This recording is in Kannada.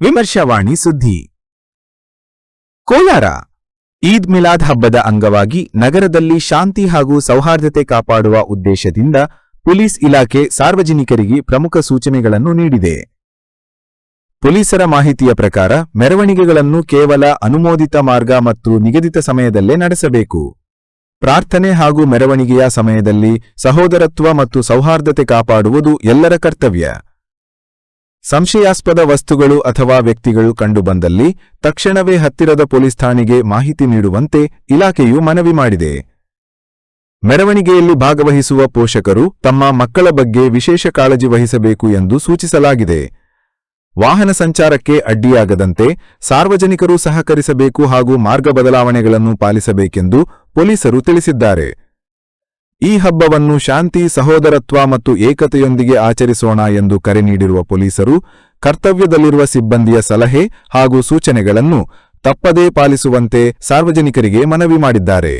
ವಿಮರ್ಶಾವಾಣಿ ಸುದ್ದಿ. ಕೋಲಾರ, ಈದ್ ಮಿಲಾದ್ ಹಬ್ಬದ ಅಂಗವಾಗಿ ನಗರದಲ್ಲಿ ಶಾಂತಿ ಹಾಗೂ ಸೌಹಾರ್ದತೆ ಕಾಪಾಡುವ ಉದ್ದೇಶದಿಂದ ಪೊಲೀಸ್ ಇಲಾಖೆ ಸಾರ್ವಜನಿಕರಿಗೆ ಪ್ರಮುಖ ಸೂಚನೆಗಳನ್ನು ನೀಡಿದೆ. ಪೊಲೀಸರ ಮಾಹಿತಿಯ ಪ್ರಕಾರ ಮೆರವಣಿಗೆಗಳನ್ನು ಕೇವಲ ಅನುಮೋದಿತ ಮಾರ್ಗ ಮತ್ತು ನಿಗದಿತ ಸಮಯದಲ್ಲೇ ನಡೆಸಬೇಕು. ಪ್ರಾರ್ಥನೆ ಹಾಗೂ ಮೆರವಣಿಗೆಯ ಸಮಯದಲ್ಲಿ ಸಹೋದರತ್ವ ಮತ್ತು ಸೌಹಾರ್ದತೆ ಕಾಪಾಡುವುದು ಎಲ್ಲರ ಕರ್ತವ್ಯ. ಸಂಶಯಾಸ್ಪದ ವಸ್ತುಗಳು ಅಥವಾ ವ್ಯಕ್ತಿಗಳು ಕಂಡುಬಂದಲ್ಲಿ ತಕ್ಷಣವೇ ಹತ್ತಿರದ ಪೊಲೀಸ್ ಠಾಣೆಗೆ ಮಾಹಿತಿ ನೀಡುವಂತೆ ಇಲಾಖೆಯು ಮನವಿ ಮಾಡಿದೆ. ಮೆರವಣಿಗೆಯಲ್ಲಿ ಭಾಗವಹಿಸುವ ಪೋಷಕರು ತಮ್ಮ ಮಕ್ಕಳ ಬಗ್ಗೆ ವಿಶೇಷ ಕಾಳಜಿ ವಹಿಸಬೇಕು ಎಂದು ಸೂಚಿಸಲಾಗಿದೆ. ವಾಹನ ಸಂಚಾರಕ್ಕೆ ಅಡ್ಡಿಯಾಗದಂತೆ ಸಾರ್ವಜನಿಕರು ಸಹಕರಿಸಬೇಕು ಹಾಗೂ ಮಾರ್ಗ ಬದಲಾವಣೆಗಳನ್ನು ಪಾಲಿಸಬೇಕೆಂದು ಪೊಲೀಸರು ತಿಳಿಸಿದ್ದಾರೆ. ಈ ಹಬ್ಬವನ್ನು ಶಾಂತಿ, ಸಹೋದರತ್ವ ಮತ್ತು ಏಕತೆಯೊಂದಿಗೆ ಆಚರಿಸೋಣ ಎಂದು ಕರೆ ನೀಡಿರುವ ಪೊಲೀಸರು, ಕರ್ತವ್ಯದಲ್ಲಿರುವ ಸಿಬ್ಬಂದಿಯ ಸಲಹೆ ಹಾಗೂ ಸೂಚನೆಗಳನ್ನು ತಪ್ಪದೇ ಪಾಲಿಸುವಂತೆ ಸಾರ್ವಜನಿಕರಿಗೆ ಮನವಿ ಮಾಡಿದ್ದಾರೆ.